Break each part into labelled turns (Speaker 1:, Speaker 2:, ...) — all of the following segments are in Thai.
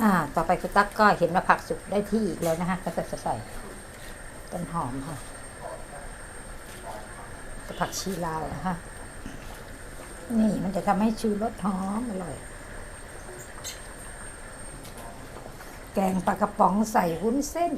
Speaker 1: อ่า ต่อไปคุณตั๊กก็เห็นว่าผักสุกได้ที่อีกแล้วนะคะก็จะใส่ต้นหอมค่ะกับผักชีลาวนะคะนี่มันจะทำให้ชูรสหอมอร่อย แกงปลากระป๋องใส่วุ้นเส้น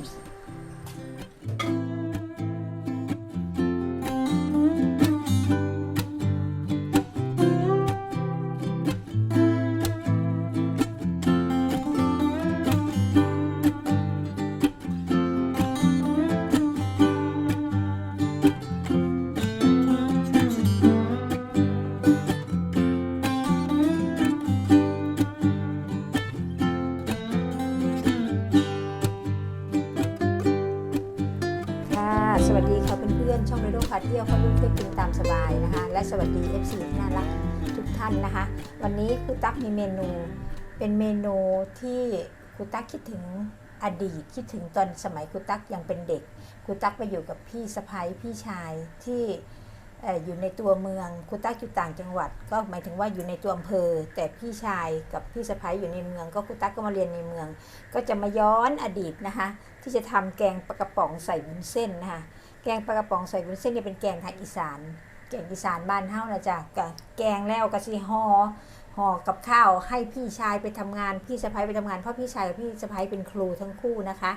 Speaker 1: วัสดีค่ะเพื่อนๆช่องเรโดพาเที่ยวเขาลุกเที่ยวกินตามสบายนะคะ และสวัสดี FC ที่น่ารักทุกท่านนะคะ วันนี้ครูตั๊กมีเมนู เป็นเมนูที่ครูตั๊กคิดถึงอดีตคิดถึงตอนสมัยครูตั๊กยังเป็นเด็กครูตั๊กไปอยู่กับพี่สะพ้ายพี่ชายที่อยู่ในตัวเมืองครูตั๊กอยู่ต่างจังหวัด ก็หมายถึงว่าอยู่ในตัวอำเภอ แต่พี่ชายกับพี่สะพ้ายอยู่ในเมือง ก็ครูตั๊กก็มาเรียนในเมือง ก็จะมาย้อนอดีตนะคะ ที่จะทำแกงปลากระป๋องใส่วุ้นเส้นนะคะ แกงปลากระป๋องใส่วุ้นเส้นเนี่ยเป็นแกงทางอีสาน แกงอีสานบ้านเฮานะจ๊ะกะแกงแล้วก็สิห่อห่อกับข้าวให้พี่ชายไปทำงานพี่สะพ้ายไปทำงานเพราะพี่ชายกับพี่สะพ้ายเป็นครูทั้งคู่นะคะ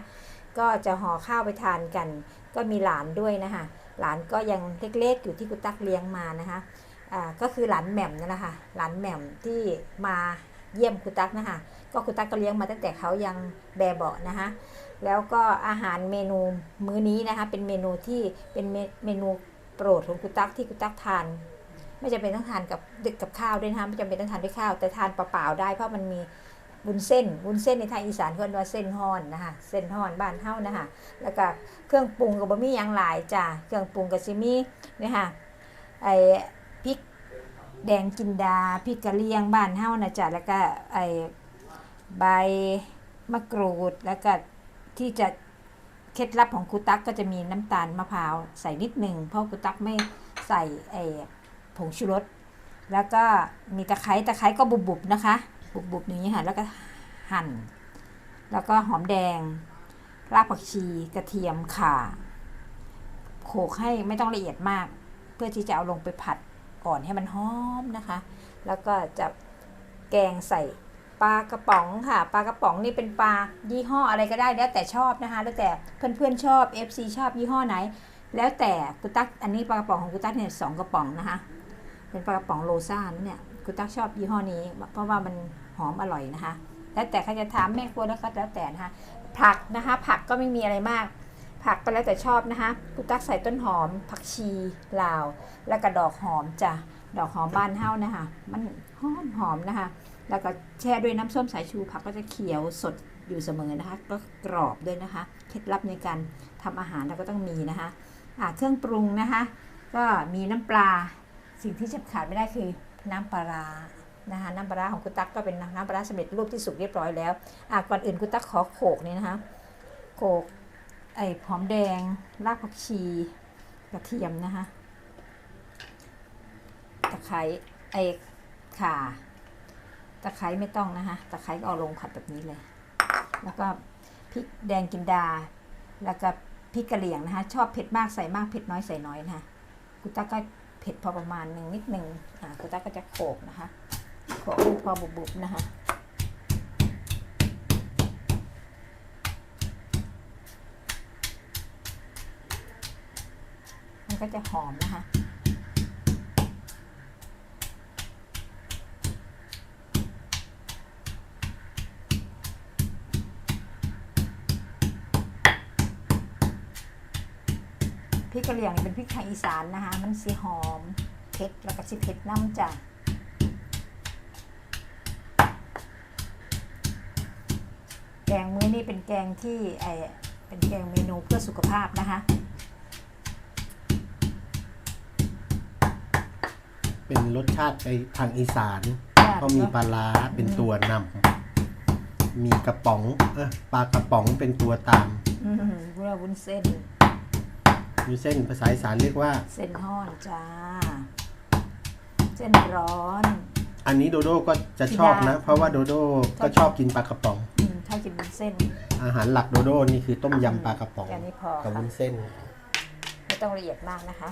Speaker 1: ก็จะห่อข้าวไปทานกัน ก็มีหลานด้วยนะคะหลานก็ยังเล็กๆอยู่ที่กุตักเลี้ยงมานะคะอ่าก็คือหลานแหม่มนั่นแหละค่ะหลานแหม่มที่มา เยี่ยมกุตักนะคะก็กุตักก็เลี้ยงมาตั้งแต่เขายังแบเบาะนะคะแล้วก็อาหารเมนูมื้อนี้นะคะเป็นเมนูที่เป็นเมเมนูโปรดของกุตักที่กุตักทาน ไม่จำเป็นต้องทานกับดึกกับข้าวด้วยนะคะไม่จำเป็นต้องทานด้วยข้าว แต่ทานเปล่าๆได้เพราะมันมีวุ้นเส้นวุ้นเส้นในทางอีสานเขาเรียกว่าเส้นฮ้อนนะคะเส้นฮ้อนบ้านเฮานะคะแล้วก็เครื่องปรุงกับบะหมี่ยังหลายจ้ะเครื่องปรุงกับซิมีเนี่ยค่ะไอ แดงจินดาพริกกะเหรี่ยงบ้านเฮ้านะจ๊ะแล้วก็ไอใบมะกรูดแล้วก็ที่จะเคล็ดลับของครูตั๊กก็จะมีน้ำตาลมะพร้าวใส่นิดหนึ่งเพราะครูตั๊กไม่ใส่ไอผงชูรสแล้วก็มีตะไคร้ตะไคร้ก็บุบๆนะคะ บุบๆอย่างนี้ค่ะแล้วก็หั่น แล้วก็หอมแดงรากผักชีกระเทียมข่าโขลกให้ไม่ต้องละเอียดมาก เพื่อที่จะเอาลงไปผัด ก่อนให้มันหอมนะคะ แล้วก็จะแกงใส่ปลากระป๋องค่ะ ปลากระป๋องนี่เป็นปลายี่ห้ออะไรก็ได้แล้วแต่ชอบนะคะ แล้วแต่เพื่อนๆชอบ FC ชอบยี่ห้อไหน แล้วแต่กุตักอันนี้ปลากระป๋องของกุตักเนี่ยสองกระป๋องนะคะ เป็นปลากระป๋องโลซ่านเนี่ยกุตักชอบยี่ห้อนี้ เพราะว่ามันหอมอร่อยนะคะ แล้วแต่ใครจะถามแม่ครัวแล้วก็แล้วแต่นะคะผักนะคะ ผักก็ไม่มีอะไรมาก ผักก็แล้วแต่ชอบนะคะกุตักใส่ต้นหอม ผักชีลาว แล้วก็ดอกหอมจ้ะดอกหอมบ้านเฮ้านะคะมันหอมหอมนะคะ แล้วก็แช่ด้วยน้ำส้มสายชู ผักก็จะเขียวสดอยู่เสมอนะคะ ก็กรอบด้วยนะคะ เคล็ดลับในการทำอาหารเราก็ต้องมีนะคะอ่าเครื่องปรุงนะคะ ก็มีน้ำปลา สิ่งที่จะขาดไม่ได้คือน้ำปลานะคะน้ำปลาของคุณตั๊กก็เป็นน้ำปลาสำเร็จรูปที่สุกเรียบร้อยแล้วอะก่อนอื่นคุณตั๊กขอโขกนี่นะคะ โขก ไอ้หอมแดง รากผักชี กระเทียมนะคะตะไคร้ไอ้ข่าตะไคร้ไม่ต้องนะคะตะไคร้ก็เอาลงผัดแบบนี้เลย แล้วก็พริกแดงกินดา แล้วก็พริกกะเหรี่ยงนะคะชอบเผ็ดมากใส่มากเผ็ดน้อยใส่น้อยนะคะกุต้าก็เผ็ดพอประมาณหนึ่งนิดหนึ่งอ่ากุต้าก็จะโขกนะคะโขกให้พอบุบๆนะคะ ก็จะหอมนะคะ พริกกะเหรี่ยงเป็นพริกไทยอีสานนะคะ มันสีหอมเผ็ดแล้วก็สิเผ็ดน้ำจ้ะแกงมื้อนี้เป็นแกงที่ไอเป็นแกงเมนูเพื่อสุขภาพนะคะ
Speaker 2: เป็นรสชาติไปทางอีสาน
Speaker 1: จ้ะ
Speaker 2: ก็มีปลาร้าเป็นตัวนำมีกระป๋องเออปลากระป๋องเป็นตัวตาม
Speaker 1: อืมเพื่อวุ้นเส้น
Speaker 2: มีเส้นภาษาอีสานเรียกว่า
Speaker 1: เส้นห่อนจ้า เส้นร้อน
Speaker 2: อันนี้โดโดก็จะชอบนะ
Speaker 1: กินได้
Speaker 2: เพราะว่าโดโดก็ชอบกินปลากระป๋อง
Speaker 1: อืมให้กินวุ้นเส้น
Speaker 2: อาหารหลักโดโดนี่คือต้มยำปลากระป๋อง
Speaker 1: แค่นี้พอ
Speaker 2: กับ
Speaker 1: ค่ะ
Speaker 2: วุ้นเส้น
Speaker 1: ไม่ต้องละเอียดมากนะคะ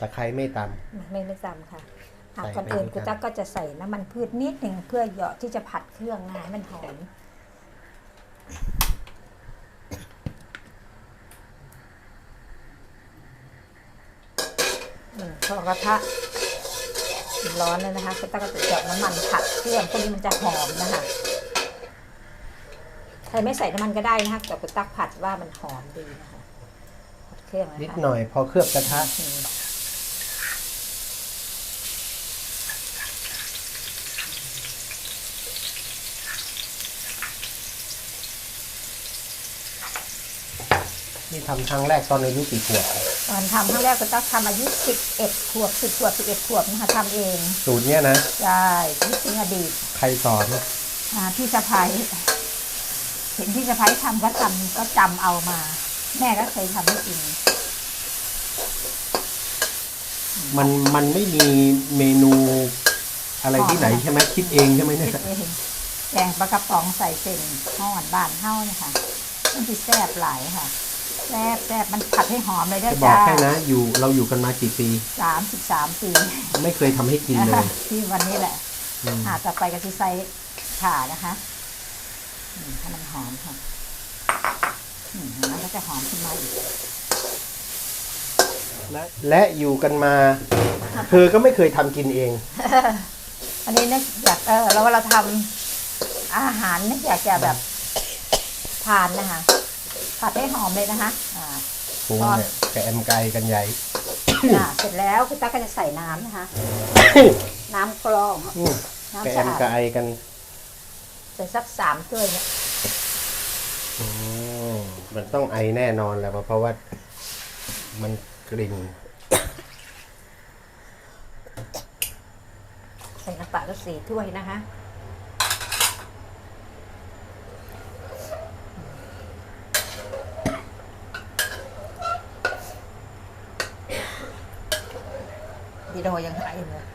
Speaker 2: ตะไคร้ไม่ต
Speaker 1: ไม่ไม่จำค่ะอะ
Speaker 2: ใส่
Speaker 1: ก่อน
Speaker 2: ไป
Speaker 1: อื่น
Speaker 2: ด้วย
Speaker 1: กู
Speaker 2: กัน
Speaker 1: ตั๊กก็จะใส่น้ำมันพืชนิดหนึ่งเพื่อเหยาะที่จะผัดเครื่องนะคะให้มันหอมอืมพอกระทะร้อนแล้วนะคะกูตั๊กก็จะเหยาะน้ำมันผัดเครื่องพวกนี้มันจะหอมนะคะใครไม่ใส่น้ำมันก็ได้นะคะแต่กูตั๊กผัดว่ามันหอมดีนะคะผัดเครื่องนะำ
Speaker 2: นิด
Speaker 1: คะ
Speaker 2: หน่อยพอเคลือบกระทะ
Speaker 1: อืม
Speaker 2: นี่ทำครั้งแรกตอนอายุกี่ขวบ
Speaker 1: ตอนทำครั้งแรกก็ต้องทำอายุ11ขวบ10ขวบ11ขวบนะคะทำเอง
Speaker 2: สูตรเนี้ยนะ
Speaker 1: ใช่นี่คืออดีต
Speaker 2: ใครสอน
Speaker 1: อ่าพี่สะพ้าย เห็นพี่สะพ้ายทำก็ทำก็จำเอามา แม่ก็เคยทำให้กิน
Speaker 2: มันมันไม่มีเมนูอะไรที่ไหนใช่ไหมคิดเองใช่ไหมเนี่ย
Speaker 1: คิดเองแกงปลากระป๋องใส่เส้นห่อนบ้านเฮ้าเนี่ยค่ะมันจะแซ่บหลายค่ะแซ่บแซ่บมันผัดให้หอมเลยเด้อ
Speaker 2: จะบอก
Speaker 1: จ้า
Speaker 2: แค่นะอยู่เราอยู่กันมากี่ปี
Speaker 1: สามสิบสามปี
Speaker 2: ไม่เคยทำให้กินเลย
Speaker 1: ที่วันนี้แหละ
Speaker 2: อืม
Speaker 1: อ่าต่อไปก็ที่ใส่ข่านะคะอืม ให้มันหอมค่ะอืมแล้วก็จะหอมขึ้นมาอีก
Speaker 2: และและอยู่กันมา เธอก็ไม่เคยทำกินเอง
Speaker 1: อันนี้นึกอยากเออเราว่าเราทำอาหารนึกอยากจะแบบทานนะคะผัดให้หอมเลยนะคะ อ่า
Speaker 2: โอ้เนี่ยแกแอมไกลกันใหญ่
Speaker 1: อ่าเสร็จแล้วคุณตาก็จะใส่น้ำนะคะ น้ำกรอง
Speaker 2: อืมแก
Speaker 1: น้ำ
Speaker 2: แอ
Speaker 1: สะ
Speaker 2: ม
Speaker 1: อาด
Speaker 2: ไกลกัน
Speaker 1: ใส่สักสามถ้วยเนี่ย
Speaker 2: อืมมันต้องไอแน่นอนแหละเพราะว่ามันกลิ่น
Speaker 1: ใส่น้ำปลาก็สี่ถ้วยนะคะดีโดยังหายอยู่เลย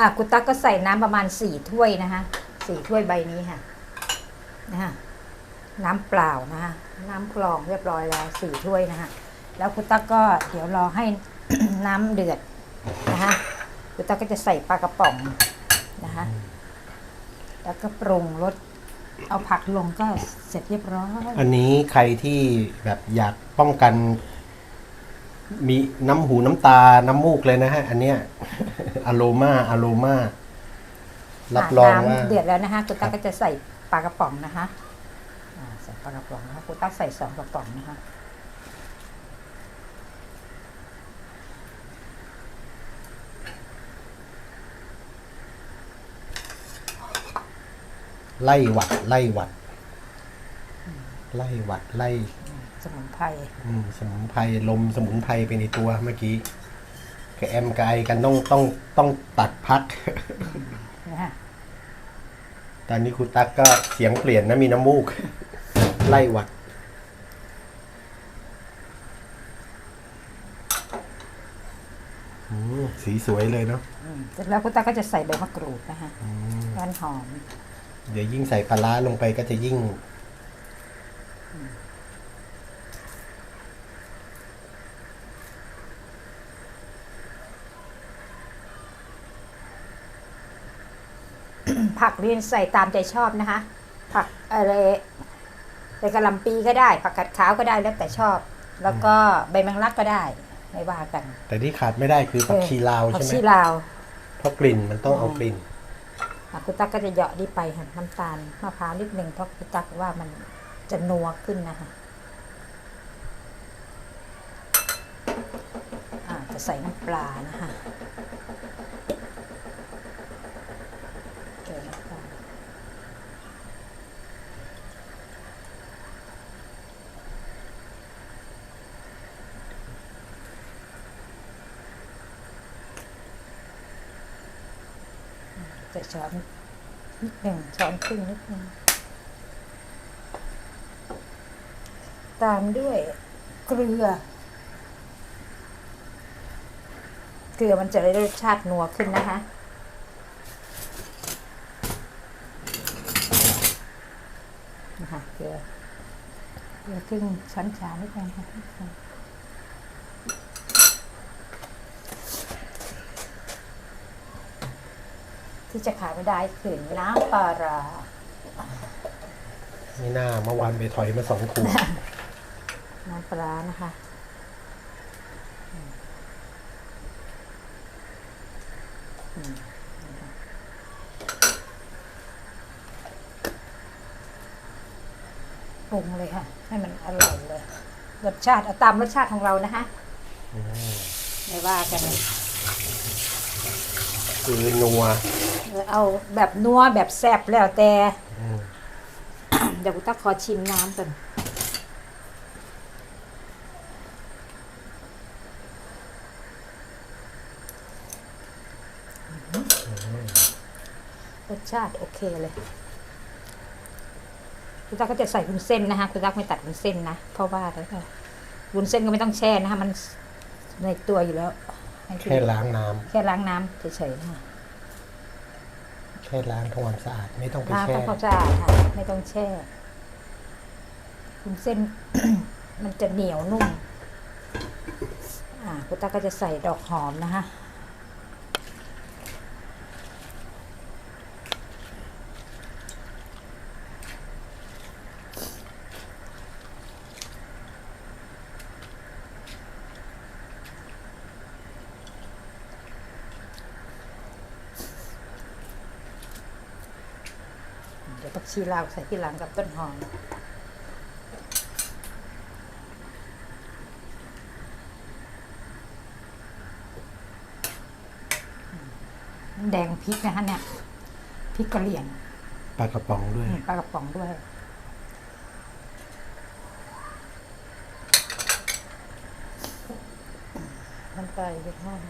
Speaker 1: อะกุณตั๊กก็ใส่น้ำประมาณสี่ถ้วยนะคะสี่ถ้วยใบนี้ค่ะนะคะน้ำเปล่านะคะน้ำกรองเรียบร้อยแล้วสี่ถ้วยนะคะแล้วกุณตั๊กก็เดี๋ยวรอให้น้ำเดือดนะคะกุณตั๊กก็จะใส่ปลากระป๋องนะคะแล้วก็ปรุงรสเอาผักลงก็เสร็จเรียบร้อย
Speaker 2: อันนี้ใครที่แบบอยากป้องกัน มีน้ำหูน้ำตา น้ำมูกเลยนะฮะ อันเนี้ยอโรมาอโรมารับรองว่า
Speaker 1: น้ำเดือดแล้วนะคะคุณตั๊กก็จะใส่ปลากระป๋องนะคะอ่าใส่ปลากระป๋องนะคะคุณตั๊กใส่สองกระป๋องนะคะ
Speaker 2: ไล่หวัด ไล่หวัด ไล่หวัด ไล่
Speaker 1: สมุนไพร
Speaker 2: อืมสมุนไพรลมสมุนไพรไปในตัวเมื่อกี้แกแอมไกลกันต้องต้องต้องตัดพัก
Speaker 1: นะคะ
Speaker 2: ตอนนี้คุณตั๊กก็เสียงเปลี่ยนนะมีน้ำมูก ไล่หวัด อืมสีสวยเลยเนาะ
Speaker 1: อืมเสร็จแล้วคุณตั๊กก็จะใส่ใบมะกรูดนะคะ
Speaker 2: อืม
Speaker 1: ด้านหอม
Speaker 2: เดี๋ยวยิ่งใส่ปลาร้าลงไปก็จะยิ่ง
Speaker 1: ผักเรียนใส่ตามใจชอบนะคะ ผักอะไรใบกระหลำปีก็ได้ ผักกัดขาวก็ได้แล้วแต่ชอบ แล้วก็ใบแมงลักก็ได้ไม่ว่ากัน
Speaker 2: แต่ที่ขาดไม่ได้คือผักชีลาว
Speaker 1: ผัก
Speaker 2: ใช่ไหม
Speaker 1: ชีลาว
Speaker 2: เพราะกลิ่นมันต้องเอากลิ่น
Speaker 1: อะคุณตั๊กก็จะเหยาะนี่ไปค่ะน้ำตาลมะพร้าวนิดหนึ่งเพราะคุณตั๊กว่ามันจะนัวขึ้นนะคะอะจะใส่น้ำปลานะคะเกลือน้ำปลา ใส่ช้อนนิดหนึ่งช้อนครึ่งนิดหนึ่งตามด้วยเกลือ เกลือมันจะได้รสชาตินัวขึ้นนะคะ นะคะเกลือเกลือครึ่งช้อนชานิดนึงค่ะ ที่จะขายไม่ได้คือน้ำปลาร้า
Speaker 2: นี่หน้าเมื่อวานไปถอยมาสองขวด
Speaker 1: น้ำปลาร้านะคะอืมอืมนะคะ ปรุงเลยค่ะ ให้มันอร่อยเลย รสชาติเอาตามรสชาติของเรานะคะ
Speaker 2: อืม
Speaker 1: ไม่ว่ากันเลย
Speaker 2: คือนัว
Speaker 1: เอาแบบนัวแบบแซ่บแล้วแต่
Speaker 2: อืม
Speaker 1: เดี๋ยวกูต้องขอชิมน้ำก่อนรสชาติโอเคเลย คุณตั๊กก็จะใส่วุ้นเส้นนะคะคุณตั๊กไม่ตัดวุ้นเส้นนะ เพราะว่าแล้วก็วุ้นเส้นก็ไม่ต้องแช่นะคะมันในตัวอยู่แล้วให้กิน
Speaker 2: แค่ล้างน้ำ
Speaker 1: แค่ล้างน้ำเฉยๆนะ คะ
Speaker 2: แค่ล้างทำความสะอาดไม่ต้องไป
Speaker 1: ล้าง
Speaker 2: แช่
Speaker 1: ทำความสะอาดค่ะ ไม่ต้องแช่วุ้นเส้น มันจะเหนียวนุ่ม อ่าคุณตาก็จะใส่ดอกหอมนะคะ ชีลาวใส่ที่หลังกับต้นหอมแดงพริกนะคะเนี่ยพริกกะเหรี่ยง
Speaker 2: ปลากระป๋องด้วย
Speaker 1: อืมปลากระป๋องด้วย น้ำปลาอีกนิดหน่อย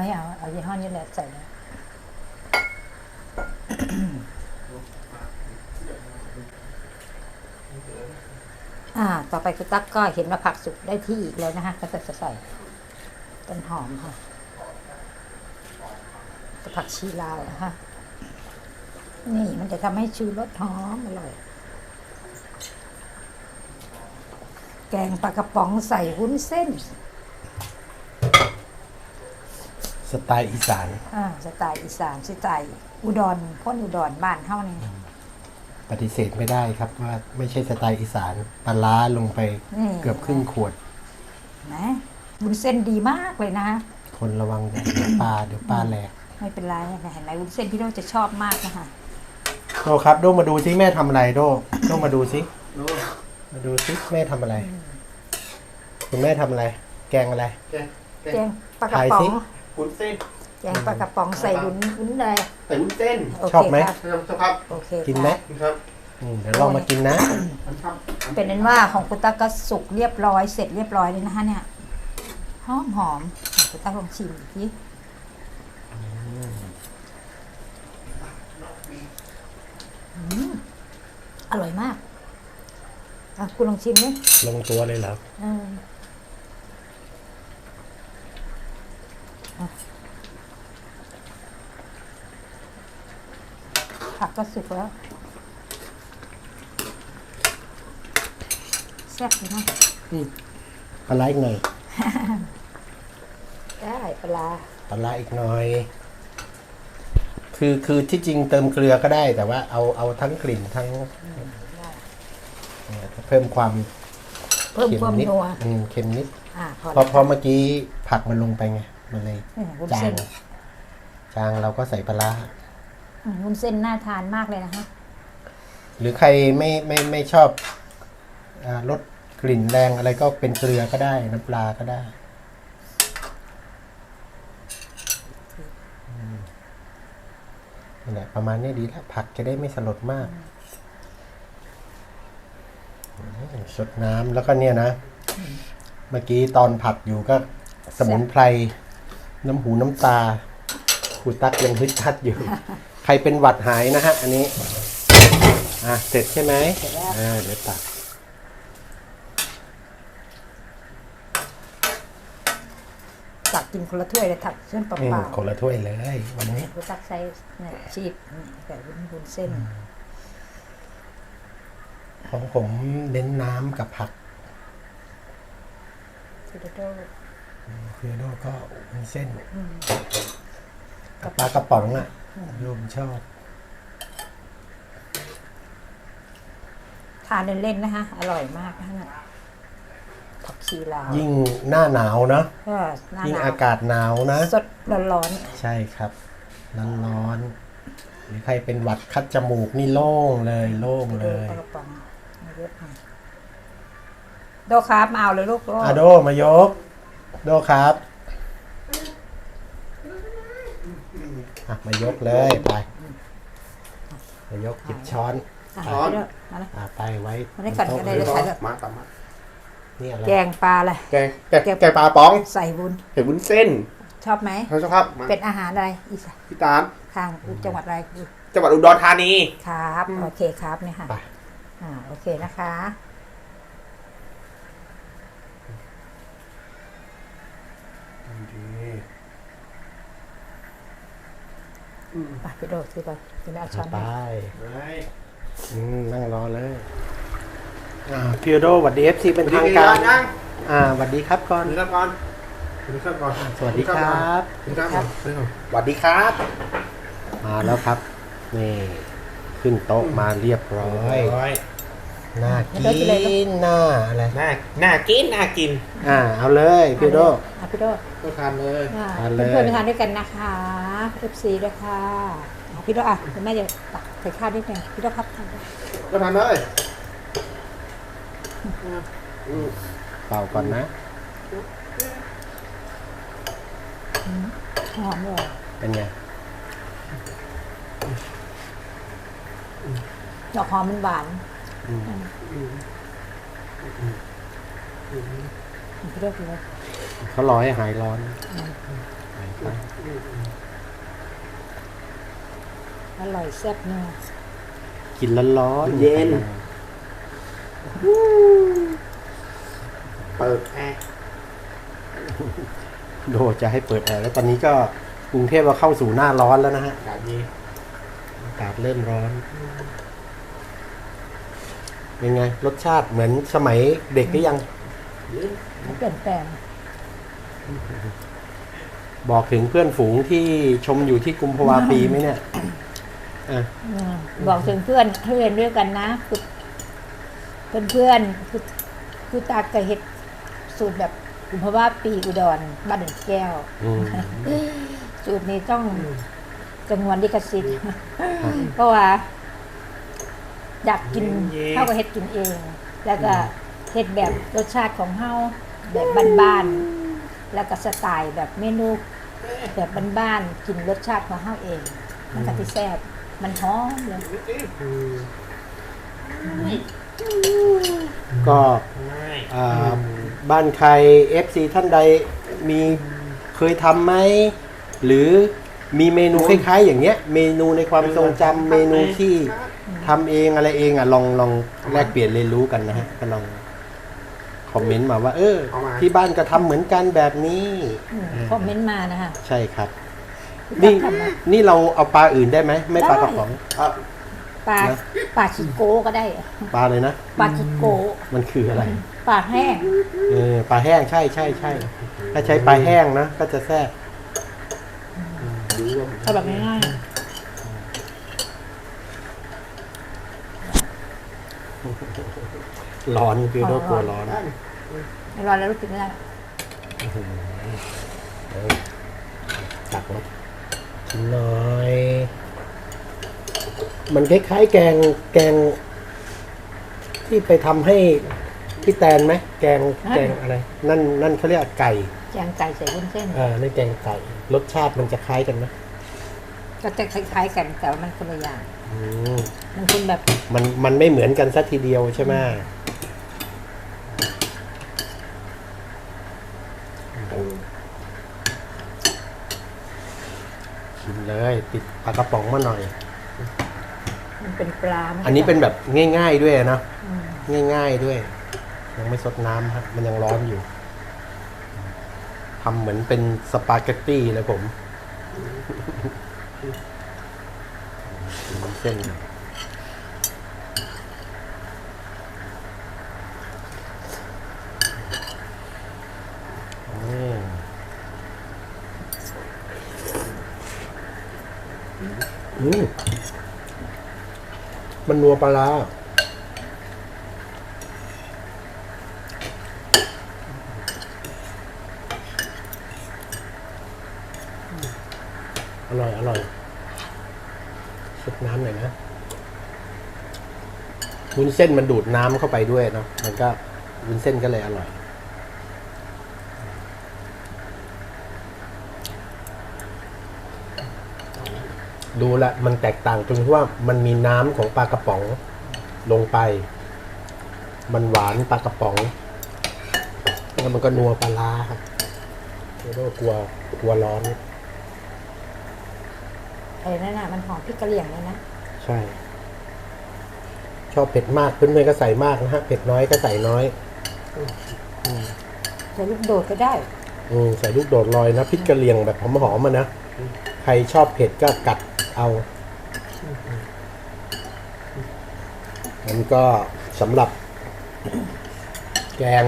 Speaker 1: ไม่เอา เอายี่ห้อนี้แหละใส่เลยอ่า ต่อไปคุณตั๊กก็เห็นว่าผักสุกได้ที่อีกแล้วนะคะก็จะใส่ต้นหอมค่ะกับผักชีลาวนะคะนี่มันจะทำให้ชูรสหอมอร่อย แกงปลากระป๋องใส่วุ้นเส้น
Speaker 2: สไตล์อีสาน
Speaker 1: อ่าสไตล์อีสานสไตล์อุดรคนอุดรบ้านเฮานี่
Speaker 2: ปฏิเสธไม่ได้ครับว่าไม่ใช่สไตล์อีสานปลาร้าลงไป
Speaker 1: นี่
Speaker 2: เกือบครึ่งขวด
Speaker 1: นะวุ้นเส้นดีมากเลยนะ
Speaker 2: คนระวังเดี๋ยวปลาเดี๋ยวปลาแหลก
Speaker 1: ไม่เป็นไรนะเห็นไหมวุ้นเส้นพี่โดจะชอบมากนะคะ
Speaker 2: โดครับโดมาดูซิแม่ทำอะไรโดโดมาดูซิมาดูซิแม่ทำอะไร คุณแม่ทำอะไร แกงอะไร
Speaker 1: แกงปลากระ
Speaker 2: ถ่าย
Speaker 1: ป๋อ
Speaker 2: สิ
Speaker 1: ง
Speaker 3: วุ้นเส้น
Speaker 1: แกงปลากระป๋องใส่วุ้นวุ้นเลย
Speaker 3: ใส่วุ้นเส้น
Speaker 1: โอ
Speaker 2: ชอบ
Speaker 1: เค
Speaker 2: ไหม
Speaker 1: ครับ
Speaker 3: ครับ
Speaker 1: โอเค
Speaker 2: กินไหม
Speaker 3: ครับ
Speaker 2: อืมเดี๋ยวลองมากินนะ
Speaker 3: ครับ
Speaker 1: เป็นนั้นว่าของคุณตั๊กก็สุกเรียบร้อยเสร็จเรียบร้อยเลยนะคะเนี่ยหอมหอมคุณตั๊กลองชิมอีกทีอืมอร่อยมากอะคุณลองชิมดิ
Speaker 2: ลงตัวเลยเหรอ
Speaker 1: เอออะ ผักก็สุกแล้วแซ่บดีนะ
Speaker 2: ปลาร้าอีกหน่อย
Speaker 1: ได้ปลา
Speaker 2: ปลาร้าอีกหน่อย คือคือที่จริงเติมเกลือก็ได้ แต่ว่าเอาเอาทั้งกลิ่นทั้งเนี่ยเพิ่มความ
Speaker 1: เพิ่ม
Speaker 2: เค็ม
Speaker 1: ความ
Speaker 2: นิด
Speaker 1: นัว
Speaker 2: อืมเค็มนิด
Speaker 1: อ่าพอ
Speaker 2: เพราะ
Speaker 1: แล้ว
Speaker 2: เพราะเมื่อกี้ผักมันลงไปไง มันเลย
Speaker 1: อืมวุ้น
Speaker 2: จา
Speaker 1: เส้
Speaker 2: ง
Speaker 1: น
Speaker 2: จางเราก็ใส่ปลาร้า
Speaker 1: อืมวุ้นเส้นน่าทานมากเลยนะคะ
Speaker 2: หรือใครไม่ไม่ไม่ชอบอ่ารสกลิ่นแรงอะไรก็เป็นเกลือก็ได้น้ำปลาก็ได้ อืมนี่แหละประมาณนี้ดีแล้วผักจะได้ไม่สลดมากอืมสดน้ำแล้วก็เนี่ยนะ เมื่อกี้ตอนผัดอยู่ก็สมุนไพร น้ำหูน้ำตาครูตักยังฮึดทัดอยู่ ใครเป็นหวัดหายนะฮะ อันนี้ อะ เสร็จใช่ไหม
Speaker 1: เสร็จแล้ว
Speaker 2: อ่าเดี๋ยวตัก
Speaker 1: ตักกินคนละถ้วยเลยตักเส้นเป
Speaker 2: อืม
Speaker 1: ล่า
Speaker 2: คนละถ้วยเลย วันนี้
Speaker 1: ๆกูตักใส่เนี่ยชีสแต่วุ้นวุ้นเส้น
Speaker 2: ของผมเน้นน้ำกับผัก
Speaker 1: ทูโดโด
Speaker 2: เฟียโดก็มีเส้นกับปลากระป๋องอะโยมชอบ
Speaker 1: ทานเล่นๆนะคะ อร่อยมากนะผักชีลาว
Speaker 2: ยิ่งหน้าหนาวเนอะ
Speaker 1: ก็หน้า
Speaker 2: ยิ่งอากาศหนาวนะ
Speaker 1: สดร้อน
Speaker 2: ใช่ครับร้อนๆหรือใครเป็นหวัดคัดจมูกนี่โล่งเลย โล่งเลย
Speaker 1: ปลากระป๋องเยอะหน่อยโดครับมาเอาเลยลูกโด
Speaker 2: อะโดมายก โดครับอะมายกเลยไปมายกหยิบช้อน
Speaker 1: อะ
Speaker 3: ช้อน
Speaker 1: ไปด้วยมาเลย
Speaker 2: อะไปไว้
Speaker 1: มาได้ก่อนก็ได้
Speaker 2: บ
Speaker 1: เลย
Speaker 2: โต๊ะ
Speaker 1: ใส่เลย
Speaker 3: มาตามมา
Speaker 2: นี่อะไร
Speaker 1: แกงปลาเลย
Speaker 3: แกงแกงแกงปลาป๋อง
Speaker 1: ใส่วุ้น
Speaker 3: เห็นวุ้นเส้น
Speaker 1: ชอบไหม
Speaker 3: ท่านเจ้าครับมา
Speaker 1: เป็นอาหารอะไรอีสาน
Speaker 3: พี่ตาล
Speaker 1: ทางจังหวัดอะไร
Speaker 3: จังหวัดอุดรธานี
Speaker 1: ครับ โอเคครับเนี่ยค่ะ
Speaker 2: ไป
Speaker 1: อ่าโอเคนะคะ ไปพี่โดดคือไปจะได้เอาช้อน
Speaker 2: ไป
Speaker 1: ให้
Speaker 2: อืมนั่งรอเลย อ่าพิวโดสวัสดีเอฟซีเป็นทางการ
Speaker 3: ยัง
Speaker 2: อ่าสวัสดีครับก่อน
Speaker 3: สวัสดีครับก่อนสวัสดีครับก่อน
Speaker 2: สวัสดีครับ
Speaker 3: สวัสดีครับสวัสดีครับ
Speaker 2: มาแล้วครับ นี่ ขึ้นโต๊ะมาเรียบร้อย
Speaker 3: ร้อย
Speaker 2: น่ากินน่าอะไร
Speaker 3: น่าน่ากินน่ากิน
Speaker 2: อ่า เอาเลยพิวโด
Speaker 1: อะพี่โดด
Speaker 3: ก็ทานเลย
Speaker 1: อ่า
Speaker 2: ทานเลย
Speaker 1: เพื่อนๆไปทานด้วยกันนะคะ FC ด้วยค่ะอะพี่โดดอะเดี๋ยวแม่จะตักใส่ข้าวนิดนึงพี่โดดครับทานด้วย
Speaker 3: ก็ทานเลย
Speaker 2: เป่าก่อนนะ
Speaker 1: หอมเลย
Speaker 2: เป็นไง
Speaker 1: ดอกหอมมันหวาน
Speaker 2: อืม
Speaker 1: พี่โดด เลย
Speaker 2: เขารอให้หายร้อนไป
Speaker 1: อร่อยแซ่บเนื้อ
Speaker 2: กินร้อนๆ
Speaker 3: เย็น เปิดแอร์
Speaker 2: โดจะให้เปิดแอร์แล้วตอนนี้ก็กรุงเทพเราเข้าสู่หน้าร้อนแล้วนะฮะ
Speaker 3: อากาศดี
Speaker 2: อากาศเริ่มร้อน เป็นไง รสชาติเหมือนสมัยเด็กหรือยัง
Speaker 1: เปลี่ยนแปลง
Speaker 2: บอกถึงเพื่อนฝูงที่ชมอยู่ที่กุมภาวาปีไหมเนี่ยอะ
Speaker 1: อืมบอกถึงเพื่อนที่เรียนด้วยกันนะคือเพื่อนเพื่อนๆคือคือตากระเห็ดสูตรแบบกุมภาวะปีอุดรบ้านหนึ่งแก้ว
Speaker 2: อืม
Speaker 1: สูตรนี้ต้องจำนวนลิขสิทธิ์เพราะว่า อยากกินเข้ากับเห็ดกินเอง แล้วก็เห็ดแบบรสชาติของเฮาแบบบ้านๆแล้วก็สไตล์แบบเมนูแบบบ้านๆกินรสชาติของเฮาเอง มันก็ที่แซ่บมันหอมเลย
Speaker 2: ก็
Speaker 3: ง่าย
Speaker 2: อ่าบ้านใคร FC ท่านใดมีเคยทำไหม หรือ มีเมนูคล้ายๆ อย่างเงี้ย เมนูในความทรงจำเมนูที่ทำเองอะไรเองอะลองลองแลกเปลี่ยนเรียนรู้กันนะฮะก็ลองคอมเมนต์มาว่า เออที่บ้านก็ทำเหมือนกันแบบนี้
Speaker 1: อืมคอมเมนต์มานะคะ
Speaker 2: ใช่ครับ นี่นี่เราเอาปลาอื่นได้ไหมไม่ปลากระป๋อง
Speaker 3: อะ
Speaker 1: ปลา
Speaker 2: นะ
Speaker 1: ปลาชิโก้ก็ได้
Speaker 2: ปลาเลยนะ
Speaker 1: ปลาชิโก้
Speaker 2: มันคืออะไร
Speaker 1: ปลาแห้ง
Speaker 2: เออปลาแห้งใช่ใช่ใช่ถ้าใช้ปลาแห้งนะ ก็จะแซ่บ
Speaker 3: ดูว่า
Speaker 1: เอาแบบง่าย
Speaker 2: ร้อนคือโรคกลัวร้อน
Speaker 1: ๆไม่ร้อนแล้วรู้สึกไม่ได้
Speaker 2: ตักมาชิมหน่อย มันคล้ายๆแกงแกง ที่ไปทำให้พี่แตนไหม แกงแกงอะไร นั่นนั่นเขาเรียกไก่
Speaker 1: แกงไก่ใส่วุ้นเส้น
Speaker 2: เออในนแกงไก่รสชาติมันจะคล้ายกันไหม
Speaker 1: ก็จะคล้ายๆกันแต่ว่ามันคนละอย่าง
Speaker 2: อืม
Speaker 1: มันคุณแบบ
Speaker 2: มันมันไม่เหมือนกันสัทีเดียวใช่ไหมชิมเลย ติดปลากระป๋องมาหน่อย
Speaker 1: มันเป็นปลาไม่ใช่
Speaker 2: อันนี้เป็นแบบง่าย ๆด้วยนะ
Speaker 1: อืม
Speaker 2: ง่าย ๆด้วย ยังไม่ซดน้ำครับ มันยังร้อนอยู่ทำเหมือนเป็นสปาเกตตี้เลยผมชิมเส้นหน่อยอืมอืมมันนัวปลาร้า อร่อย อร่อยชุบน้ำหน่อยนะ วุ้นเส้นมันดูดน้ำเข้าไปด้วยเนาะมันก็วุ้นเส้นก็เลยอร่อย ดูละมันแตกต่างตรงที่ว่ามันมีน้ำของปลากระป๋องลงไป มันหวานปลากระป๋องแล้วมันก็นัวปลาร้าครับแล้วก็กลัวกลัวร้อน
Speaker 1: ไอ้นั่นน่ะมันหอมพริกกะเหรี่ยงเลยนะ
Speaker 2: ใช่ ชอบเผ็ดมากเพื่อนๆก็ใส่มากนะฮะ เผ็ดน้อยก็ใส่น้อย
Speaker 1: ใส่ลูกโดดก็ได้
Speaker 2: อืมใส่ลูกโดดลอยนะพริกกะเหรี่ยงแบบหอมๆมานะ ใครชอบเผ็ดก็กัดเอาอันนก็สำหรับ แกง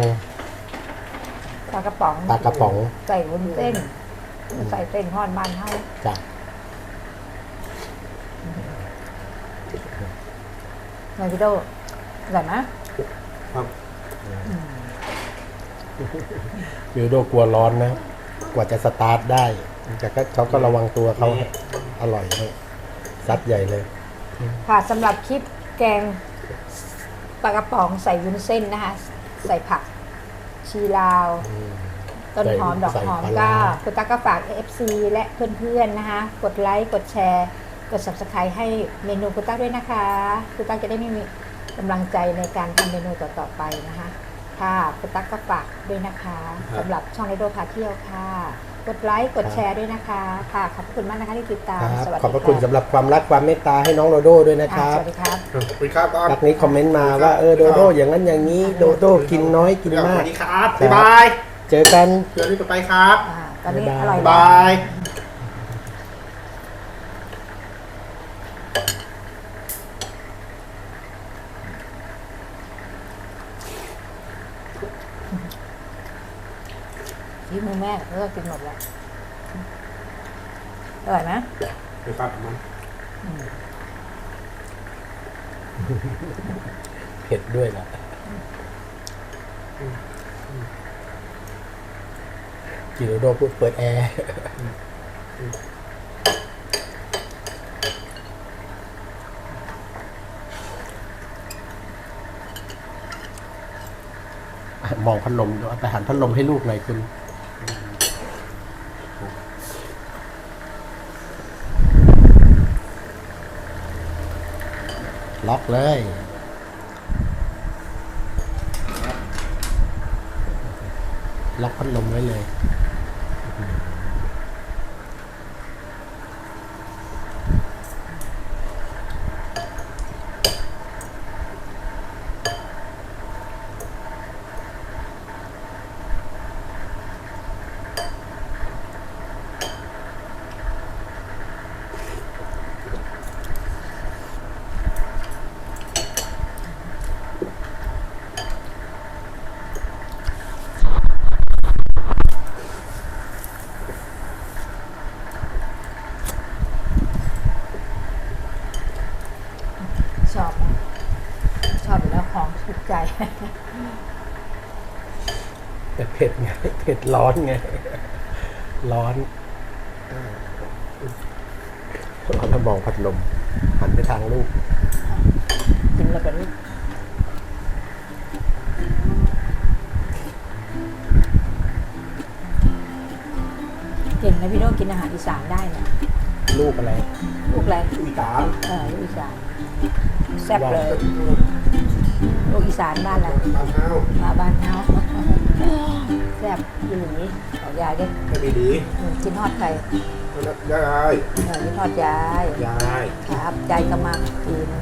Speaker 1: ปลากระป๋อง
Speaker 2: ปลากระป๋อง
Speaker 1: ใส่วุ้นเส้น ใส่เส้นทอดมันเท่า
Speaker 2: จา
Speaker 1: ไงพี่โดอร่อยไหม
Speaker 3: ครับ
Speaker 2: วิวโดกลัวร้อนนะ กว่าจะสตาร์ทได้ แต่ก็เขาก็ระวังตัวเขาอร่อยให้ซัดใหญ่เลย
Speaker 1: ค่ะสำหรับคลิปแกงปลากระป๋องใส่วุ้นเส้นนะคะ ใส่ผัก ชีลาว ต้นหอม ดอกหอม
Speaker 2: ใส่ปลา
Speaker 1: ก็
Speaker 2: ร้า
Speaker 1: คุณตั๊กก็ฝาก FC และเพื่อนๆนะคะ กดไลค์ กดแชร์ กด subscribe ให้เมนูคุณตั๊กด้วยนะคะคุณตั๊กจะได้ไม่มีกำลังใจในการทำเมนูต่อๆไปนะคะค่ะคุณตั๊กก็ฝากด้วยนะคะสำหรับช่องไอโดพาเที่ยวค่ะ กดไลค์กดแชร์ด้วยนะคะค่ะขอบคุณมากนะคะที่ติดตาม
Speaker 2: ครับ
Speaker 1: สวัสดี
Speaker 2: ขอบพระคุณสำหรับความรักความเมตตาให้น้องโดโดด้วยนะค
Speaker 1: ค่ะ
Speaker 2: รับ
Speaker 1: สวัสดีครับ
Speaker 3: สวัสดีครับก่อน
Speaker 2: รักนี้คอมเมนต์มาว่าเออโดโดอย่างนั้นอย่างนี้โดโดกินน้อยกิน
Speaker 3: ส
Speaker 2: มา
Speaker 3: วั
Speaker 2: ก
Speaker 3: สดีครับ
Speaker 2: ครับ
Speaker 3: บ๊ายบาย
Speaker 2: เจอกัน
Speaker 3: เดี๋ยวนี้ต่อไปครับ
Speaker 1: อ่าตอนนี้
Speaker 2: บ๊ายบาย
Speaker 1: อร่อย
Speaker 3: บ๊าย บาย
Speaker 1: ที่มือแม่เลิกกินหมดแล้วอร่อยไหม
Speaker 3: เดี๋ยวครับมัน
Speaker 2: เผ็ดด้วยล่ะกินโดโดพูดเปิดแอร์ มองพัดลมด้วยไปหันพัดลมให้ลูกหน่อยคุณล็อกเลยล็อกพัดลมไว้เลย
Speaker 1: ชอบนะชอบอยู่แล้วของถูกใจ
Speaker 2: แต่เผ็ดไง เผ็ด ร้อนไง ร้อนเอาถ้ามองพัดลม หันไปทางลูก
Speaker 1: กินแล้วกันลูกเก่งนะพี่โน้กินอาหารอีสานได้เนี่ย
Speaker 2: ลูกอะไร
Speaker 1: ลูกอะไร
Speaker 3: อุ้ยตาม
Speaker 1: เออลูกอีสานแซ่บเลยลูกอีสานบ้านอะไร
Speaker 3: ตามเท้า
Speaker 1: มาบ้านเฮาแซ่บอยู่อย่างนี้ขอยายเด้
Speaker 3: ไม่มีดี
Speaker 1: กินทอดไข่
Speaker 3: อยาย
Speaker 1: เออนี่ทอดยาย
Speaker 3: ยาย
Speaker 1: ครับยายก็มากิน